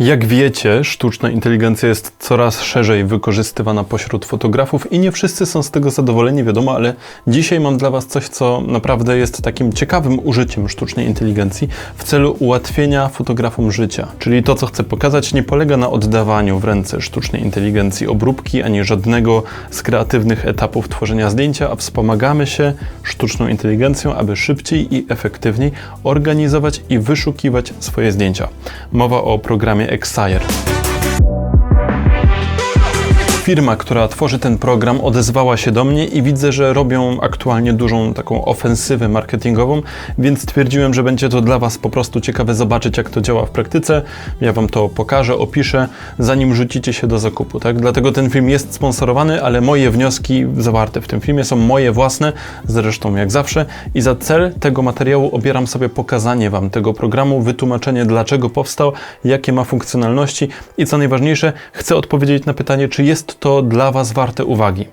Jak wiecie, sztuczna inteligencja jest coraz szerzej wykorzystywana pośród fotografów i nie wszyscy są z tego zadowoleni, wiadomo, ale dzisiaj mam dla Was coś, co naprawdę jest takim ciekawym użyciem sztucznej inteligencji w celu ułatwienia fotografom życia. Czyli to, co chcę pokazać, nie polega na oddawaniu w ręce sztucznej inteligencji obróbki ani żadnego z kreatywnych etapów tworzenia zdjęcia, a wspomagamy się sztuczną inteligencją, aby szybciej i efektywniej organizować i wyszukiwać swoje zdjęcia. Mowa o programie Exire. Firma, która tworzy ten program, odezwała się do mnie i widzę, że robią aktualnie dużą taką ofensywę marketingową, więc stwierdziłem, że będzie to dla Was po prostu ciekawe zobaczyć, jak to działa w praktyce. Ja Wam to pokażę, opiszę, zanim rzucicie się do zakupu. Tak? Dlatego ten film jest sponsorowany, ale moje wnioski zawarte w tym filmie są moje własne, zresztą jak zawsze. I za cel tego materiału obieram sobie pokazanie Wam tego programu, wytłumaczenie, dlaczego powstał, jakie ma funkcjonalności i co najważniejsze, chcę odpowiedzieć na pytanie, czy jest to dla Was warte uwagi.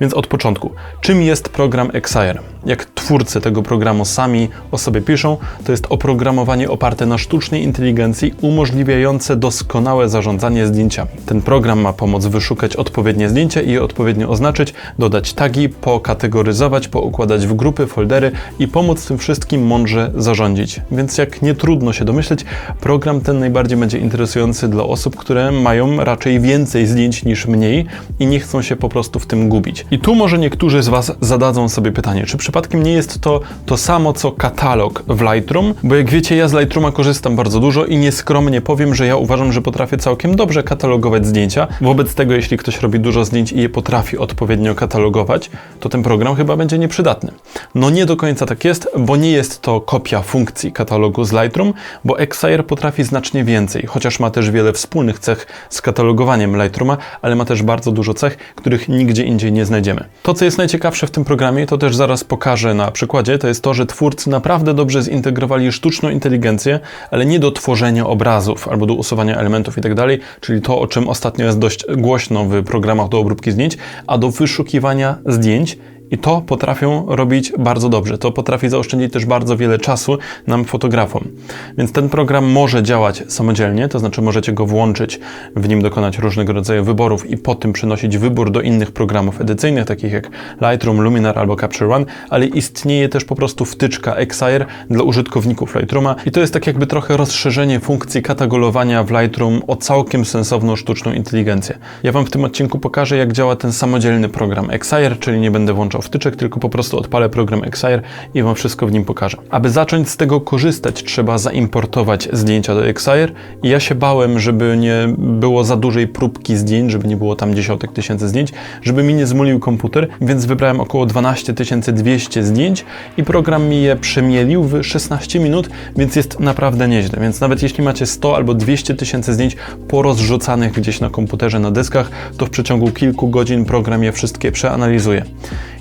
Więc od początku, czym jest program Exire? Jak twórcy tego programu sami o sobie piszą, to jest oprogramowanie oparte na sztucznej inteligencji umożliwiające doskonałe zarządzanie zdjęciami. Ten program ma pomóc wyszukać odpowiednie zdjęcia i je odpowiednio oznaczyć, dodać tagi, pokategoryzować, poukładać w grupy, foldery i pomóc tym wszystkim mądrze zarządzić. Więc jak nie trudno się domyśleć, program ten najbardziej będzie interesujący dla osób, które mają raczej więcej zdjęć niż mniej i nie chcą się po prostu w tym gubić. I tu może niektórzy z Was zadadzą sobie pytanie, czy przypadkiem nie jest to to samo co katalog w Lightroom? Bo jak wiecie, ja z Lightrooma korzystam bardzo dużo i nieskromnie powiem, że ja uważam, że potrafię całkiem dobrze katalogować zdjęcia. Wobec tego, jeśli ktoś robi dużo zdjęć i je potrafi odpowiednio katalogować, to ten program chyba będzie nieprzydatny. No nie do końca tak jest, bo nie jest to kopia funkcji katalogu z Lightroom, bo Exire potrafi znacznie więcej, chociaż ma też wiele wspólnych cech z katalogowaniem Lightrooma, ale ma też bardzo dużo cech, których nigdzie indziej nie znajdziemy. To, co jest najciekawsze w tym programie, to też zaraz pokażę na przykładzie, to jest to, że twórcy naprawdę dobrze zintegrowali sztuczną inteligencję, ale nie do tworzenia obrazów albo do usuwania elementów itd., tak czyli to, o czym ostatnio jest dość głośno w programach do obróbki zdjęć, a do wyszukiwania zdjęć i to potrafią robić bardzo dobrze. To potrafi zaoszczędzić też bardzo wiele czasu nam fotografom. Więc ten program może działać samodzielnie, to znaczy możecie go włączyć, w nim dokonać różnego rodzaju wyborów i po tym przynosić wybór do innych programów edycyjnych, takich jak Lightroom, Luminar albo Capture One, ale istnieje też po prostu wtyczka Exire dla użytkowników Lightrooma i to jest tak jakby trochę rozszerzenie funkcji katalogowania w Lightroom o całkiem sensowną sztuczną inteligencję. Ja Wam w tym odcinku pokażę, jak działa ten samodzielny program Exire, czyli nie będę włączał wtyczek, tylko po prostu odpalę program Exire i Wam wszystko w nim pokażę. Aby zacząć z tego korzystać, trzeba zaimportować zdjęcia do Exire i ja się bałem, żeby nie było za dużej próbki zdjęć, żeby nie było tam dziesiątek tysięcy zdjęć, żeby mi nie zmulił komputer, więc wybrałem około 12 200 zdjęć i program mi je przemielił w 16 minut, więc jest naprawdę nieźle. Więc nawet jeśli macie 100 albo 200 tysięcy zdjęć porozrzucanych gdzieś na komputerze, na dyskach, to w przeciągu kilku godzin program je wszystkie przeanalizuje.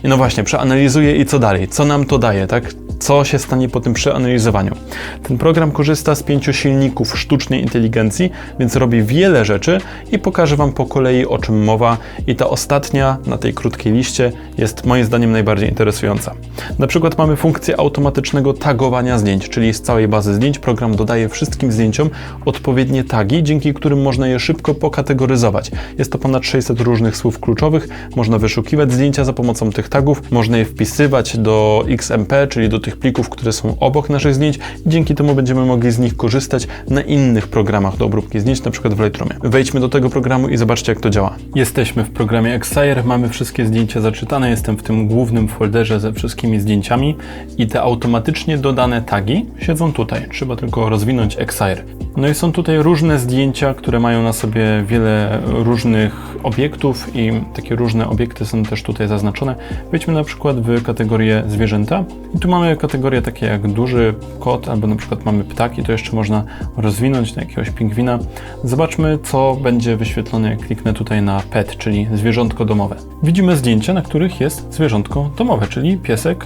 No właśnie, przeanalizuje i co dalej? Co nam to daje, tak? Co się stanie po tym przeanalizowaniu? Ten program korzysta z pięciu silników sztucznej inteligencji, więc robi wiele rzeczy i pokażę Wam po kolei o czym mowa. I ta ostatnia na tej krótkiej liście jest moim zdaniem najbardziej interesująca. Na przykład mamy funkcję automatycznego tagowania zdjęć, czyli z całej bazy zdjęć program dodaje wszystkim zdjęciom odpowiednie tagi, dzięki którym można je szybko pokategoryzować. Jest to ponad 600 różnych słów kluczowych, można wyszukiwać zdjęcia za pomocą tych tagów, można je wpisywać do XMP, czyli do tych plików, które są obok naszych zdjęć dzięki temu będziemy mogli z nich korzystać na innych programach do obróbki zdjęć, na przykład w Lightroomie. Wejdźmy do tego programu i zobaczcie jak to działa. Jesteśmy w programie Exire, mamy wszystkie zdjęcia zaczytane, jestem w tym głównym folderze ze wszystkimi zdjęciami i te automatycznie dodane tagi siedzą tutaj. Trzeba tylko rozwinąć Exire. No i są tutaj różne zdjęcia, które mają na sobie wiele różnych obiektów i takie różne obiekty są też tutaj zaznaczone. Wejdźmy na przykład w kategorię zwierzęta i tu mamy kategorie takie jak duży kot albo na przykład mamy ptaki, to jeszcze można rozwinąć na jakiegoś pingwina. Zobaczmy co będzie wyświetlone jak kliknę tutaj na pet, czyli zwierzątko domowe. Widzimy zdjęcia, na których jest zwierzątko domowe, czyli piesek,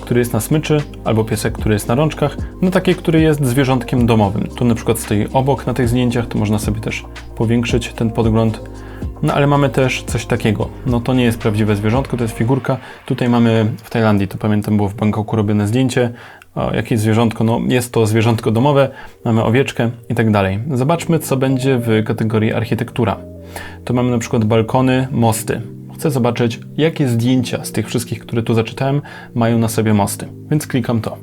który jest na smyczy, albo piesek, który jest na rączkach, no takie, który jest zwierzątkiem domowym. Tu na przykład stoi obok na tych zdjęciach, to można sobie też powiększyć ten podgląd. No ale mamy też coś takiego. No to nie jest prawdziwe zwierzątko, to jest figurka. Tutaj mamy w Tajlandii, to pamiętam było w Bangkoku robione zdjęcie, o, jakieś zwierzątko, no jest to zwierzątko domowe, mamy owieczkę i tak dalej. Zobaczmy, co będzie w kategorii architektura. Tu mamy na przykład balkony, mosty. Chcę zobaczyć, jakie zdjęcia z tych wszystkich, które tu zaczytałem, mają na sobie mosty, więc klikam to.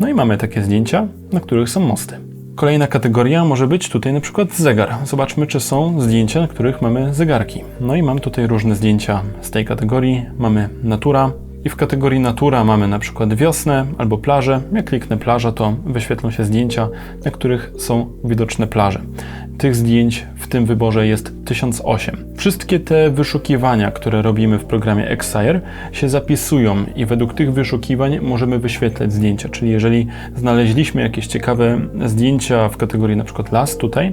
No i mamy takie zdjęcia, na których są mosty. Kolejna kategoria może być tutaj na przykład zegar. Zobaczmy, czy są zdjęcia, na których mamy zegarki. No i mam tutaj różne zdjęcia z tej kategorii. Mamy natura, i w kategorii natura mamy na przykład wiosnę albo plażę. Jak kliknę plaża, to wyświetlą się zdjęcia, na których są widoczne plaże. Tych zdjęć w tym wyborze jest 1008. Wszystkie te wyszukiwania, które robimy w programie Exire się zapisują i według tych wyszukiwań możemy wyświetlać zdjęcia. Czyli jeżeli znaleźliśmy jakieś ciekawe zdjęcia w kategorii przykład las tutaj,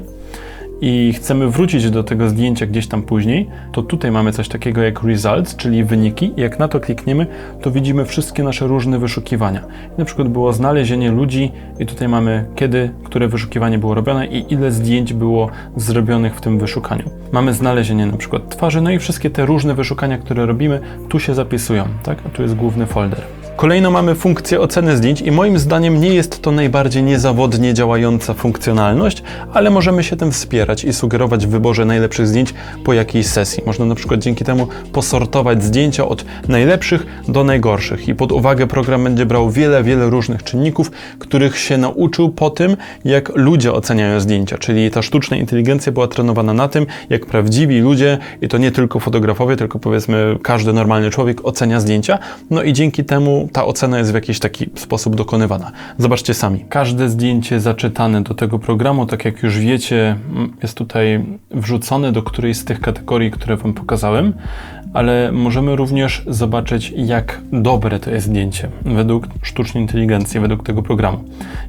i chcemy wrócić do tego zdjęcia gdzieś tam później, to tutaj mamy coś takiego jak results, czyli wyniki. Jak na to klikniemy, to widzimy wszystkie nasze różne wyszukiwania. Na przykład było znalezienie ludzi i tutaj mamy kiedy, które wyszukiwanie było robione i ile zdjęć było zrobionych w tym wyszukaniu. Mamy znalezienie na przykład twarzy, no i wszystkie te różne wyszukania, które robimy, tu się zapisują, tak? A tu jest główny folder. Kolejno mamy funkcję oceny zdjęć i moim zdaniem nie jest to najbardziej niezawodnie działająca funkcjonalność, ale możemy się tym wspierać i sugerować w wyborze najlepszych zdjęć po jakiejś sesji. Można na przykład dzięki temu posortować zdjęcia od najlepszych do najgorszych. I pod uwagę program będzie brał wiele, wiele różnych czynników, których się nauczył po tym, jak ludzie oceniają zdjęcia, czyli ta sztuczna inteligencja była trenowana na tym, jak prawdziwi ludzie i to nie tylko fotografowie, tylko powiedzmy każdy normalny człowiek ocenia zdjęcia, no i dzięki temu ta ocena jest w jakiś taki sposób dokonywana. Zobaczcie sami. Każde zdjęcie zaczytane do tego programu, tak jak już wiecie, jest tutaj wrzucone do którejś z tych kategorii, które Wam pokazałem, ale możemy również zobaczyć, jak dobre to jest zdjęcie według sztucznej inteligencji, według tego programu.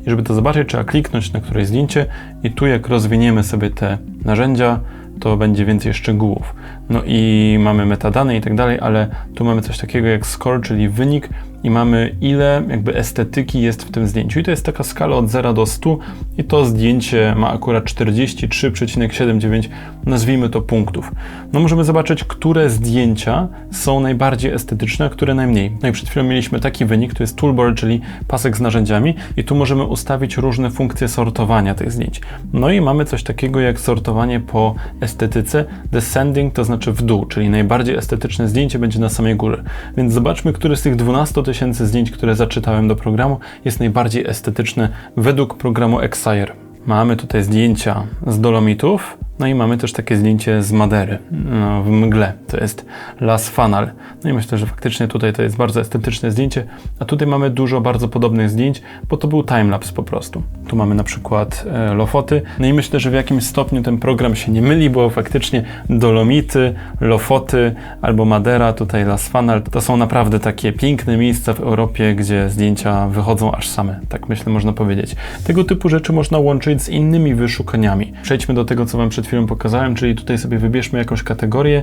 I żeby to zobaczyć, trzeba kliknąć na któreś zdjęcie i tu jak rozwiniemy sobie te narzędzia, to będzie więcej szczegółów. No i mamy metadane i tak dalej, ale tu mamy coś takiego jak score, czyli wynik i mamy ile jakby estetyki jest w tym zdjęciu. I to jest taka skala od 0 do 100 i to zdjęcie ma akurat 43,79 nazwijmy to punktów. No możemy zobaczyć, które zdjęcia są najbardziej estetyczne, a które najmniej. No i przed chwilą mieliśmy taki wynik, to jest toolbar, czyli pasek z narzędziami i tu możemy ustawić różne funkcje sortowania tych zdjęć. No i mamy coś takiego jak sortowanie po estetyce descending, to znaczy w dół, czyli najbardziej estetyczne zdjęcie będzie na samej górze. Więc zobaczmy, który z tych 12 tysięcy zdjęć, które zaczytałem do programu, jest najbardziej estetyczny według programu Exire. Mamy tutaj zdjęcia z dolomitów, no i mamy też takie zdjęcie z Madery no, w mgle. To jest Las Fanal. No i myślę, że faktycznie tutaj to jest bardzo estetyczne zdjęcie. A tutaj mamy dużo bardzo podobnych zdjęć, bo to był timelapse po prostu. Tu mamy na przykład e, Lofoty. No i myślę, że w jakimś stopniu ten program się nie myli, bo faktycznie Dolomity, Lofoty albo Madera, tutaj Las Fanal, to są naprawdę takie piękne miejsca w Europie, gdzie zdjęcia wychodzą aż same. Tak myślę, można powiedzieć. Tego typu rzeczy można łączyć z innymi wyszukaniami. Przejdźmy do tego, co Wam przed chwilą pokazałem, czyli tutaj sobie wybierzmy jakąś kategorię,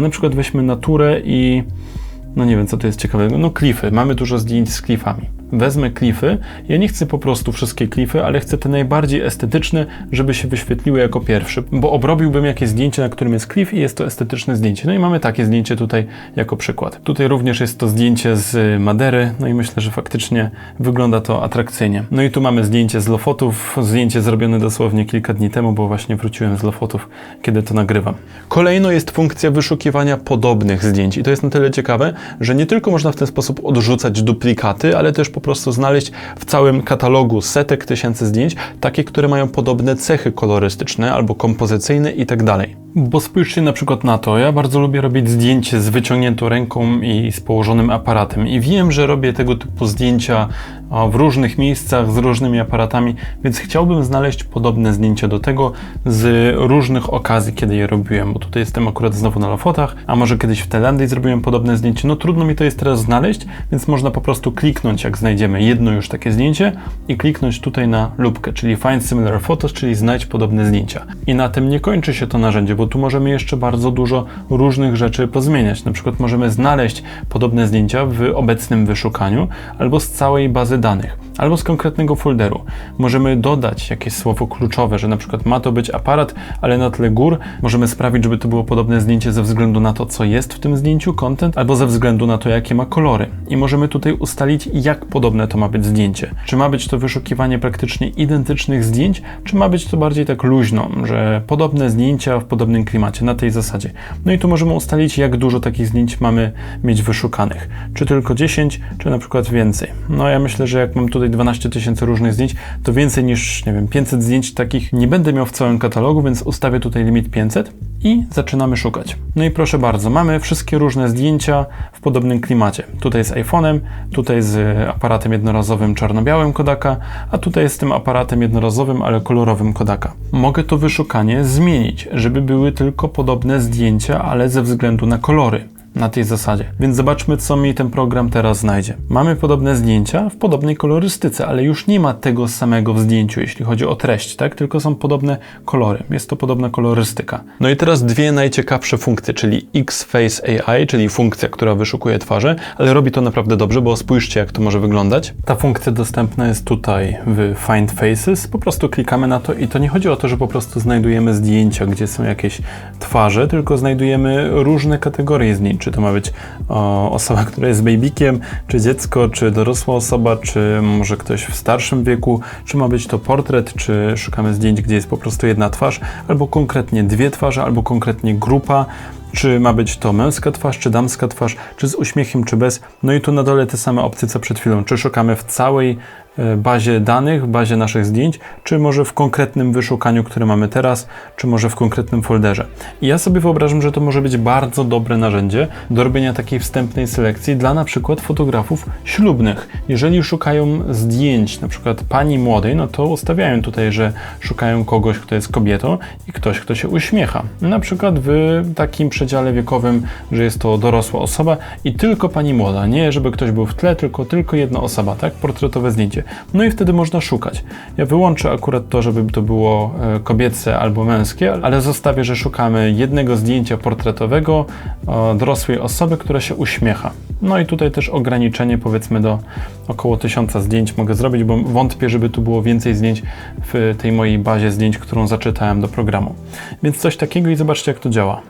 na przykład weźmy naturę i no nie wiem, co to jest ciekawego, no klify, mamy dużo zdjęć z klifami wezmę klify. Ja nie chcę po prostu wszystkie klify, ale chcę te najbardziej estetyczne, żeby się wyświetliły jako pierwsze, bo obrobiłbym jakieś zdjęcie, na którym jest klif i jest to estetyczne zdjęcie. No i mamy takie zdjęcie tutaj jako przykład. Tutaj również jest to zdjęcie z Madery, no i myślę, że faktycznie wygląda to atrakcyjnie. No i tu mamy zdjęcie z Lofotów, zdjęcie zrobione dosłownie kilka dni temu, bo właśnie wróciłem z Lofotów, kiedy to nagrywam. Kolejno jest funkcja wyszukiwania podobnych zdjęć i to jest na tyle ciekawe, że nie tylko można w ten sposób odrzucać duplikaty, ale też po prostu znaleźć w całym katalogu setek tysięcy zdjęć takie, które mają podobne cechy kolorystyczne albo kompozycyjne i tak. Bo spójrzcie na przykład na to, ja bardzo lubię robić zdjęcie z wyciągniętą ręką i z położonym aparatem i wiem, że robię tego typu zdjęcia w różnych miejscach z różnymi aparatami, więc chciałbym znaleźć podobne zdjęcie do tego z różnych okazji, kiedy je robiłem, bo tutaj jestem akurat znowu na Lofotach, a może kiedyś w Tajlandii zrobiłem podobne zdjęcie. No trudno mi to jest teraz znaleźć, więc można po prostu kliknąć, jak znajdziemy jedno już takie zdjęcie i kliknąć tutaj na lubkę, czyli Find Similar Photos, czyli znajdź podobne zdjęcia. I na tym nie kończy się to narzędzie, bo tu możemy jeszcze bardzo dużo różnych rzeczy pozmieniać. Na przykład możemy znaleźć podobne zdjęcia w obecnym wyszukaniu albo z całej bazy danych. Albo z konkretnego folderu. Możemy dodać jakieś słowo kluczowe, że na przykład ma to być aparat, ale na tle gór możemy sprawić, żeby to było podobne zdjęcie ze względu na to, co jest w tym zdjęciu, content, albo ze względu na to, jakie ma kolory. I możemy tutaj ustalić, jak podobne to ma być zdjęcie. Czy ma być to wyszukiwanie praktycznie identycznych zdjęć, czy ma być to bardziej tak luźno, że podobne zdjęcia w podobnym klimacie, na tej zasadzie. No i tu możemy ustalić, jak dużo takich zdjęć mamy mieć wyszukanych. Czy tylko 10, czy na przykład więcej. No ja myślę, że jak mam tutaj 12 tysięcy różnych zdjęć, to więcej niż, nie wiem, 500 zdjęć takich nie będę miał w całym katalogu, więc ustawię tutaj limit 500 i zaczynamy szukać. No i proszę bardzo, mamy wszystkie różne zdjęcia w podobnym klimacie. Tutaj z iPhone'em, tutaj z aparatem jednorazowym czarno-białym Kodaka, a tutaj z tym aparatem jednorazowym, ale kolorowym Kodaka. Mogę to wyszukanie zmienić, żeby były tylko podobne zdjęcia, ale ze względu na kolory na tej zasadzie. Więc zobaczmy, co mi ten program teraz znajdzie. Mamy podobne zdjęcia w podobnej kolorystyce, ale już nie ma tego samego w zdjęciu, jeśli chodzi o treść, tak? Tylko są podobne kolory. Jest to podobna kolorystyka. No i teraz dwie najciekawsze funkcje, czyli X-Face AI, czyli funkcja, która wyszukuje twarze, ale robi to naprawdę dobrze, bo spójrzcie, jak to może wyglądać. Ta funkcja dostępna jest tutaj w Find Faces. Po prostu klikamy na to i to nie chodzi o to, że po prostu znajdujemy zdjęcia, gdzie są jakieś twarze, tylko znajdujemy różne kategorie zdjęć czy to ma być o, osoba, która jest babykiem, czy dziecko, czy dorosła osoba, czy może ktoś w starszym wieku, czy ma być to portret, czy szukamy zdjęć, gdzie jest po prostu jedna twarz, albo konkretnie dwie twarze, albo konkretnie grupa czy ma być to męska twarz, czy damska twarz, czy z uśmiechem, czy bez. No i tu na dole te same opcje co przed chwilą. Czy szukamy w całej bazie danych, bazie naszych zdjęć, czy może w konkretnym wyszukaniu, które mamy teraz, czy może w konkretnym folderze. I ja sobie wyobrażam, że to może być bardzo dobre narzędzie do robienia takiej wstępnej selekcji dla na przykład fotografów ślubnych. Jeżeli szukają zdjęć, na przykład pani młodej, no to ustawiają tutaj, że szukają kogoś, kto jest kobietą i ktoś, kto się uśmiecha. Na przykład w takim przedziale wiekowym, że jest to dorosła osoba i tylko pani młoda, nie żeby ktoś był w tle, tylko tylko jedna osoba, tak? Portretowe zdjęcie. No i wtedy można szukać. Ja wyłączę akurat to, żeby to było e, kobiece albo męskie, ale zostawię, że szukamy jednego zdjęcia portretowego dorosłej osoby, która się uśmiecha. No i tutaj też ograniczenie powiedzmy do około tysiąca zdjęć mogę zrobić, bo wątpię, żeby tu było więcej zdjęć w tej mojej bazie zdjęć, którą zaczytałem do programu. Więc coś takiego i zobaczcie jak to działa.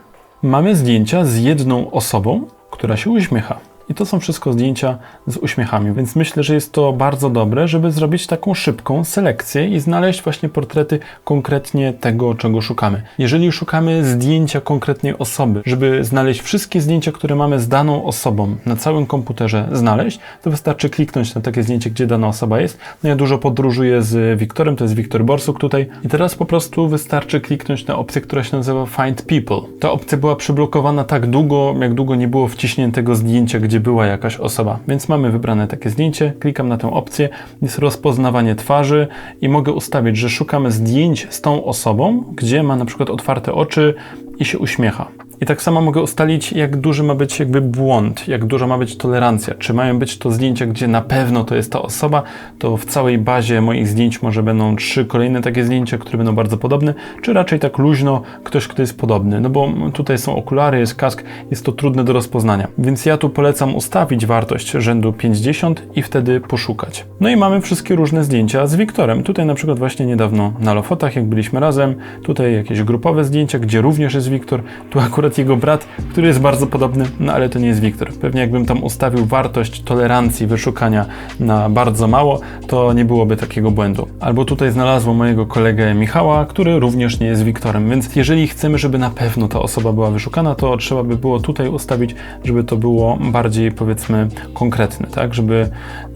Mamy zdjęcia z jedną osobą, która się uśmiecha. I to są wszystko zdjęcia z uśmiechami, więc myślę, że jest to bardzo dobre, żeby zrobić taką szybką selekcję i znaleźć właśnie portrety konkretnie tego, czego szukamy. Jeżeli szukamy zdjęcia konkretnej osoby, żeby znaleźć wszystkie zdjęcia, które mamy z daną osobą na całym komputerze znaleźć, to wystarczy kliknąć na takie zdjęcie, gdzie dana osoba jest. No ja dużo podróżuję z Wiktorem, to jest Wiktor Borsuk tutaj. I teraz po prostu wystarczy kliknąć na opcję, która się nazywa Find People. Ta opcja była przyblokowana tak długo, jak długo nie było wciśniętego zdjęcia, gdzie gdzie była jakaś osoba. Więc mamy wybrane takie zdjęcie, klikam na tę opcję, jest rozpoznawanie twarzy i mogę ustawić, że szukamy zdjęć z tą osobą, gdzie ma na przykład otwarte oczy i się uśmiecha. I tak samo mogę ustalić, jak duży ma być jakby błąd, jak duża ma być tolerancja. Czy mają być to zdjęcia, gdzie na pewno to jest ta osoba, to w całej bazie moich zdjęć może będą trzy kolejne takie zdjęcia, które będą bardzo podobne, czy raczej tak luźno ktoś, kto jest podobny. No bo tutaj są okulary, jest kask, jest to trudne do rozpoznania. Więc ja tu polecam ustawić wartość rzędu 50 i wtedy poszukać. No i mamy wszystkie różne zdjęcia z Wiktorem. Tutaj na przykład właśnie niedawno na Lofotach, jak byliśmy razem, tutaj jakieś grupowe zdjęcia, gdzie również jest Wiktor, tu akurat akurat jego brat, który jest bardzo podobny, no ale to nie jest Wiktor. Pewnie jakbym tam ustawił wartość tolerancji wyszukania na bardzo mało, to nie byłoby takiego błędu. Albo tutaj znalazło mojego kolegę Michała, który również nie jest Wiktorem, więc jeżeli chcemy, żeby na pewno ta osoba była wyszukana, to trzeba by było tutaj ustawić, żeby to było bardziej powiedzmy konkretne, tak, żeby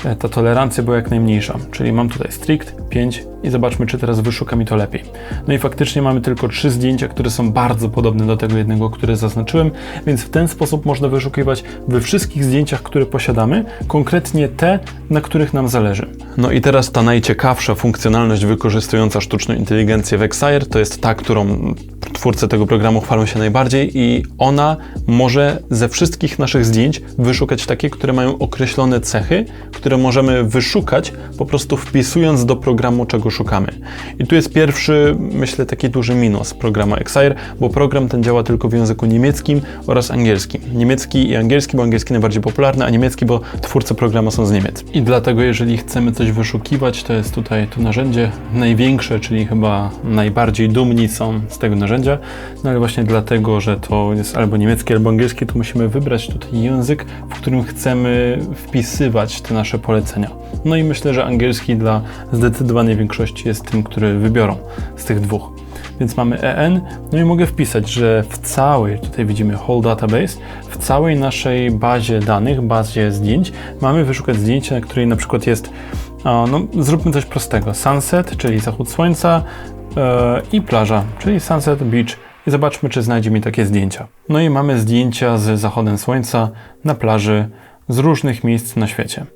e, ta tolerancja była jak najmniejsza. Czyli mam tutaj strict 5 i zobaczmy, czy teraz wyszuka mi to lepiej. No i faktycznie mamy tylko trzy zdjęcia, które są bardzo podobne do tego jednego, które zaznaczyłem, więc w ten sposób można wyszukiwać we wszystkich zdjęciach, które posiadamy, konkretnie te, na których nam zależy. No i teraz ta najciekawsza funkcjonalność wykorzystująca sztuczną inteligencję w to jest ta, którą twórcy tego programu chwalą się najbardziej i ona może ze wszystkich naszych zdjęć wyszukać takie, które mają określone cechy, które możemy wyszukać po prostu wpisując do programu, czego szukamy. I tu jest pierwszy, myślę, taki duży minus programu Exire, bo program ten działa tylko w języku niemieckim oraz angielskim. Niemiecki i angielski, bo angielski najbardziej popularny, a niemiecki, bo twórcy programu są z Niemiec. I dlatego, jeżeli chcemy coś wyszukiwać, to jest tutaj to narzędzie największe, czyli chyba najbardziej dumni są z tego narzędzia, no ale właśnie dlatego, że to jest albo niemiecki, albo angielski, to musimy wybrać tutaj język, w którym chcemy wpisywać te nasze polecenia. No i myślę, że angielski dla zdecydowanej większości jest tym, który wybiorą z tych dwóch. Więc mamy EN, no i mogę wpisać, że w całej, tutaj widzimy whole database, w całej naszej bazie danych, bazie zdjęć, mamy wyszukać zdjęcie, na której na przykład jest, no zróbmy coś prostego, sunset, czyli zachód słońca yy, i plaża, czyli sunset beach i zobaczmy, czy znajdzie mi takie zdjęcia. No i mamy zdjęcia z zachodem słońca na plaży z różnych miejsc na świecie.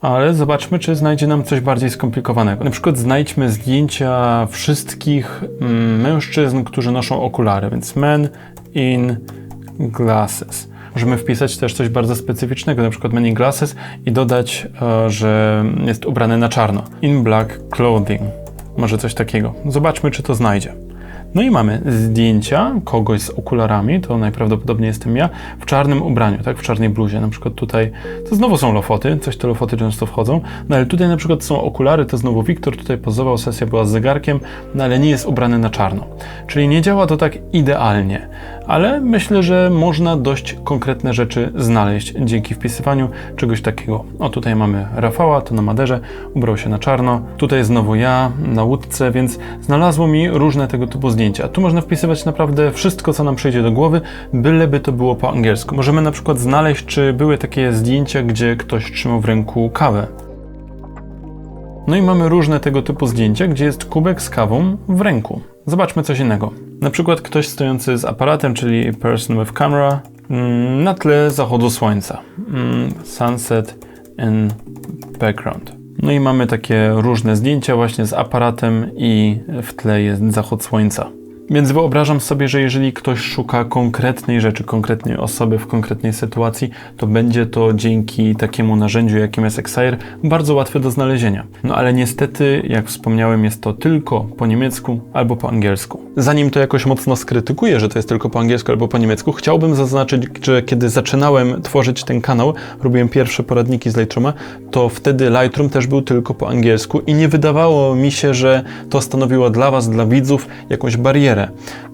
Ale zobaczmy, czy znajdzie nam coś bardziej skomplikowanego. Na przykład znajdźmy zdjęcia wszystkich mm, mężczyzn, którzy noszą okulary, więc men in glasses. Możemy wpisać też coś bardzo specyficznego, na przykład men in glasses i dodać, e, że jest ubrany na czarno. In black clothing. Może coś takiego. Zobaczmy, czy to znajdzie. No i mamy zdjęcia kogoś z okularami, to najprawdopodobniej jestem ja, w czarnym ubraniu, tak, w czarnej bluzie. Na przykład tutaj, to znowu są lofoty, coś te lofoty często wchodzą, no ale tutaj na przykład są okulary, to znowu Wiktor tutaj pozował, sesja była z zegarkiem, no ale nie jest ubrany na czarno. Czyli nie działa to tak idealnie ale myślę, że można dość konkretne rzeczy znaleźć dzięki wpisywaniu czegoś takiego. O, tutaj mamy Rafała, to na Maderze, ubrał się na czarno. Tutaj znowu ja na łódce, więc znalazło mi różne tego typu zdjęcia. Tu można wpisywać naprawdę wszystko, co nam przyjdzie do głowy, byleby to było po angielsku. Możemy na przykład znaleźć, czy były takie zdjęcia, gdzie ktoś trzymał w ręku kawę. No i mamy różne tego typu zdjęcia, gdzie jest kubek z kawą w ręku. Zobaczmy coś innego. Na przykład ktoś stojący z aparatem, czyli person with camera, mm, na tle zachodu słońca. Mm, sunset in background. No i mamy takie różne zdjęcia właśnie z aparatem i w tle jest zachód słońca. Więc wyobrażam sobie, że jeżeli ktoś szuka konkretnej rzeczy, konkretnej osoby w konkretnej sytuacji, to będzie to dzięki takiemu narzędziu, jakim jest Exire, bardzo łatwe do znalezienia. No ale niestety, jak wspomniałem, jest to tylko po niemiecku albo po angielsku. Zanim to jakoś mocno skrytykuję, że to jest tylko po angielsku albo po niemiecku, chciałbym zaznaczyć, że kiedy zaczynałem tworzyć ten kanał, robiłem pierwsze poradniki z Lightrooma, to wtedy Lightroom też był tylko po angielsku i nie wydawało mi się, że to stanowiło dla Was, dla widzów, jakąś barierę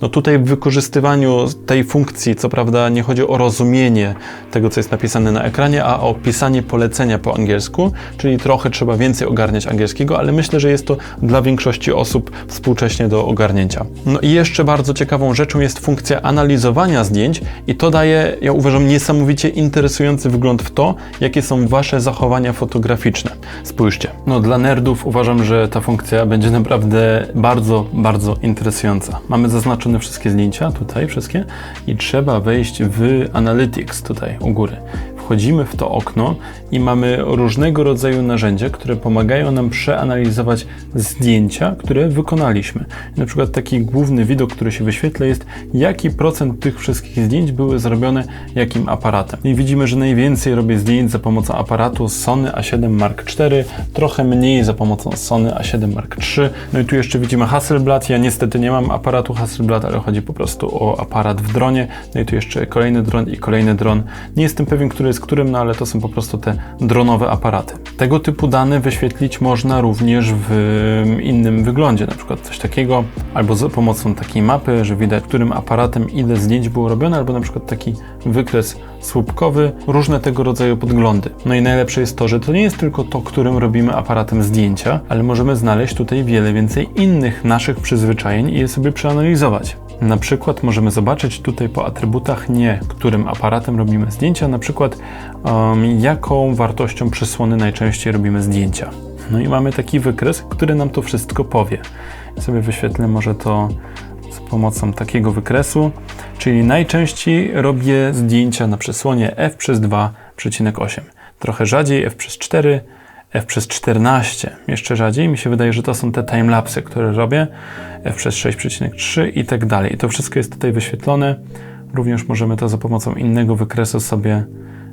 no tutaj w wykorzystywaniu tej funkcji, co prawda nie chodzi o rozumienie tego, co jest napisane na ekranie, a o pisanie polecenia po angielsku, czyli trochę trzeba więcej ogarniać angielskiego, ale myślę, że jest to dla większości osób współcześnie do ogarnięcia. No i jeszcze bardzo ciekawą rzeczą jest funkcja analizowania zdjęć i to daje, ja uważam, niesamowicie interesujący wgląd w to, jakie są Wasze zachowania fotograficzne. Spójrzcie. No dla nerdów uważam, że ta funkcja będzie naprawdę bardzo, bardzo interesująca. Mamy zaznaczone wszystkie zdjęcia, tutaj wszystkie, i trzeba wejść w Analytics tutaj u góry wchodzimy w to okno i mamy różnego rodzaju narzędzia, które pomagają nam przeanalizować zdjęcia, które wykonaliśmy. Na przykład taki główny widok, który się wyświetla jest, jaki procent tych wszystkich zdjęć były zrobione jakim aparatem. I widzimy, że najwięcej robię zdjęć za pomocą aparatu Sony A7 Mark IV, trochę mniej za pomocą Sony A7 Mark III. No i tu jeszcze widzimy Hasselblad. Ja niestety nie mam aparatu Hasselblad, ale chodzi po prostu o aparat w dronie. No i tu jeszcze kolejny dron i kolejny dron. Nie jestem pewien, który z którym, no ale to są po prostu te dronowe aparaty. Tego typu dane wyświetlić można również w innym wyglądzie, na przykład coś takiego, albo za pomocą takiej mapy, że widać, którym aparatem ile zdjęć było robione, albo na przykład taki wykres słupkowy, różne tego rodzaju podglądy. No i najlepsze jest to, że to nie jest tylko to, którym robimy aparatem zdjęcia, ale możemy znaleźć tutaj wiele więcej innych naszych przyzwyczajeń i je sobie przeanalizować. Na przykład możemy zobaczyć tutaj po atrybutach nie, którym aparatem robimy zdjęcia, na przykład um, jaką wartością przysłony najczęściej robimy zdjęcia. No i mamy taki wykres, który nam to wszystko powie. Sobie wyświetlę może to z pomocą takiego wykresu, czyli najczęściej robię zdjęcia na przesłonie f przez 2,8. Trochę rzadziej f przez 4, F przez 14 jeszcze rzadziej. Mi się wydaje, że to są te timelapsy, które robię. F przez 6,3 i tak dalej. I to wszystko jest tutaj wyświetlone. Również możemy to za pomocą innego wykresu sobie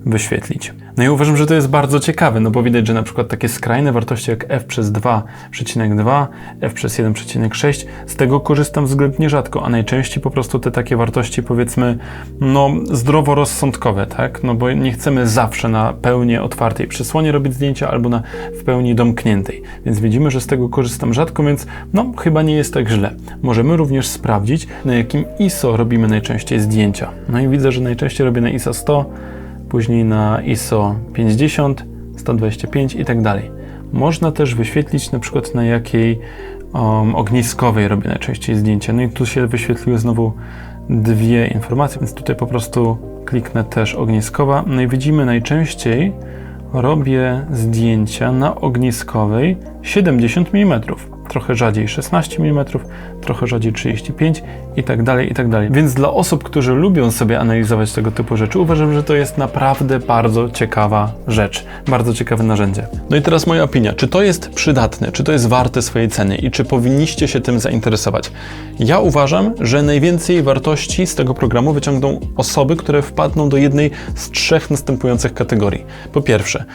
wyświetlić. No i uważam, że to jest bardzo ciekawe, no bo widać, że na przykład takie skrajne wartości jak f przez 2,2, f przez 1,6, z tego korzystam względnie rzadko, a najczęściej po prostu te takie wartości powiedzmy, no zdroworozsądkowe, tak? No bo nie chcemy zawsze na pełni otwartej przysłonie robić zdjęcia albo na w pełni domkniętej, więc widzimy, że z tego korzystam rzadko, więc no chyba nie jest tak źle. Możemy również sprawdzić, na jakim ISO robimy najczęściej zdjęcia. No i widzę, że najczęściej robię na ISO 100, później na ISO 50, 125 i tak dalej. Można też wyświetlić na przykład na jakiej um, ogniskowej robię najczęściej zdjęcia. No i tu się wyświetliły znowu dwie informacje, więc tutaj po prostu kliknę też ogniskowa. No i widzimy najczęściej robię zdjęcia na ogniskowej 70 mm trochę rzadziej 16 mm, trochę rzadziej 35 i tak dalej, i tak dalej. Więc dla osób, którzy lubią sobie analizować tego typu rzeczy, uważam, że to jest naprawdę bardzo ciekawa rzecz, bardzo ciekawe narzędzie. No i teraz moja opinia, czy to jest przydatne, czy to jest warte swojej ceny i czy powinniście się tym zainteresować? Ja uważam, że najwięcej wartości z tego programu wyciągną osoby, które wpadną do jednej z trzech następujących kategorii. Po pierwsze,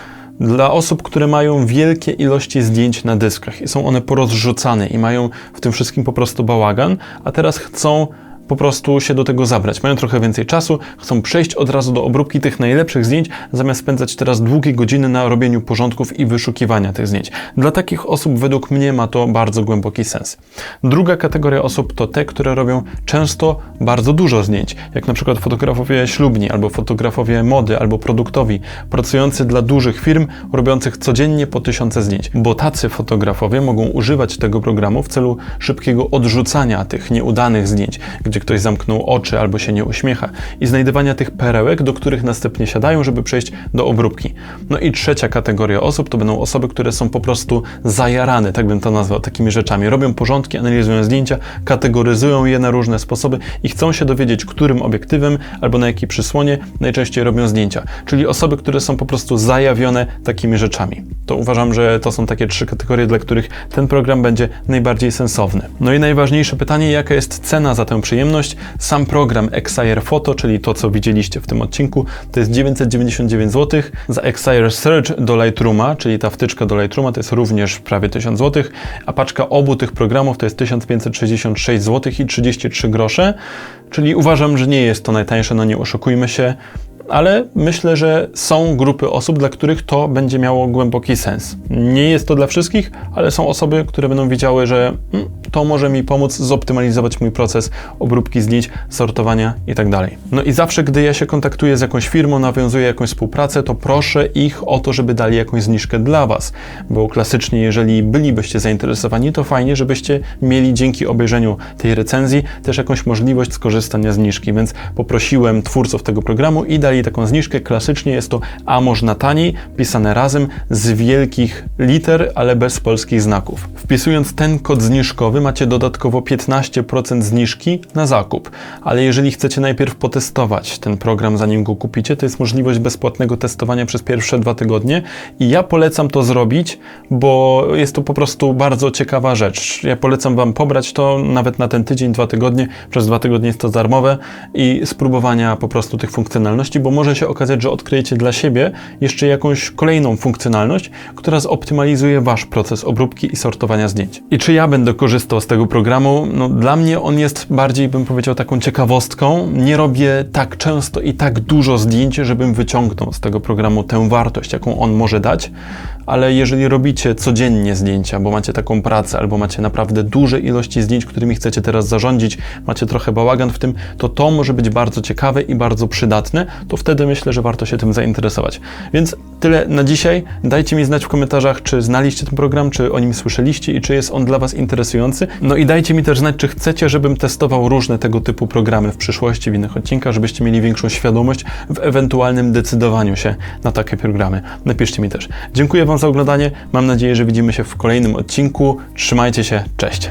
dla osób, które mają wielkie ilości zdjęć na dyskach. I są one porozrzucane i mają w tym wszystkim po prostu bałagan, a teraz chcą po prostu się do tego zabrać. Mają trochę więcej czasu, chcą przejść od razu do obróbki tych najlepszych zdjęć, zamiast spędzać teraz długie godziny na robieniu porządków i wyszukiwania tych zdjęć. Dla takich osób według mnie ma to bardzo głęboki sens. Druga kategoria osób to te, które robią często bardzo dużo zdjęć, jak na przykład fotografowie ślubni, albo fotografowie mody, albo produktowi, pracujący dla dużych firm, robiących codziennie po tysiące zdjęć, bo tacy fotografowie mogą używać tego programu w celu szybkiego odrzucania tych nieudanych zdjęć, gdzie gdzie ktoś zamknął oczy albo się nie uśmiecha i znajdywania tych perełek, do których następnie siadają, żeby przejść do obróbki. No i trzecia kategoria osób to będą osoby, które są po prostu zajarane, tak bym to nazwał, takimi rzeczami. Robią porządki, analizują zdjęcia, kategoryzują je na różne sposoby i chcą się dowiedzieć, którym obiektywem albo na jakiej przysłonie najczęściej robią zdjęcia. Czyli osoby, które są po prostu zajawione takimi rzeczami. To uważam, że to są takie trzy kategorie, dla których ten program będzie najbardziej sensowny. No i najważniejsze pytanie, jaka jest cena za tę przyjemność? Przyjemność. Sam program Exire Photo, czyli to, co widzieliście w tym odcinku, to jest 999 zł. Za Exire Search do Lightrooma, czyli ta wtyczka do Lightrooma, to jest również prawie 1000 zł, a paczka obu tych programów to jest 1566 zł i 33 grosze, czyli uważam, że nie jest to najtańsze, no nie oszukujmy się ale myślę, że są grupy osób, dla których to będzie miało głęboki sens. Nie jest to dla wszystkich, ale są osoby, które będą wiedziały, że mm, to może mi pomóc zoptymalizować mój proces obróbki zdjęć, sortowania itd. Tak no i zawsze, gdy ja się kontaktuję z jakąś firmą, nawiązuję jakąś współpracę, to proszę ich o to, żeby dali jakąś zniżkę dla Was, bo klasycznie, jeżeli bylibyście zainteresowani, to fajnie, żebyście mieli dzięki obejrzeniu tej recenzji też jakąś możliwość skorzystania z zniżki, więc poprosiłem twórców tego programu i dali taką zniżkę. Klasycznie jest to a można taniej, pisane razem z wielkich liter, ale bez polskich znaków. Wpisując ten kod zniżkowy macie dodatkowo 15% zniżki na zakup, ale jeżeli chcecie najpierw potestować ten program zanim go kupicie, to jest możliwość bezpłatnego testowania przez pierwsze dwa tygodnie i ja polecam to zrobić, bo jest to po prostu bardzo ciekawa rzecz. Ja polecam Wam pobrać to nawet na ten tydzień, dwa tygodnie, przez dwa tygodnie jest to darmowe i spróbowania po prostu tych funkcjonalności, bo może się okazać, że odkryjecie dla siebie jeszcze jakąś kolejną funkcjonalność, która zoptymalizuje Wasz proces obróbki i sortowania zdjęć. I czy ja będę korzystał z tego programu? No, dla mnie on jest bardziej, bym powiedział, taką ciekawostką. Nie robię tak często i tak dużo zdjęć, żebym wyciągnął z tego programu tę wartość, jaką on może dać, ale jeżeli robicie codziennie zdjęcia, bo macie taką pracę, albo macie naprawdę duże ilości zdjęć, którymi chcecie teraz zarządzić, macie trochę bałagan w tym, to to może być bardzo ciekawe i bardzo przydatne, to wtedy myślę, że warto się tym zainteresować. Więc tyle na dzisiaj. Dajcie mi znać w komentarzach, czy znaliście ten program, czy o nim słyszeliście i czy jest on dla Was interesujący. No i dajcie mi też znać, czy chcecie, żebym testował różne tego typu programy w przyszłości, w innych odcinkach, żebyście mieli większą świadomość w ewentualnym decydowaniu się na takie programy. Napiszcie mi też. Dziękuję Za oglądanie. Mam nadzieję, że widzimy się w kolejnym odcinku. Trzymajcie się. Cześć.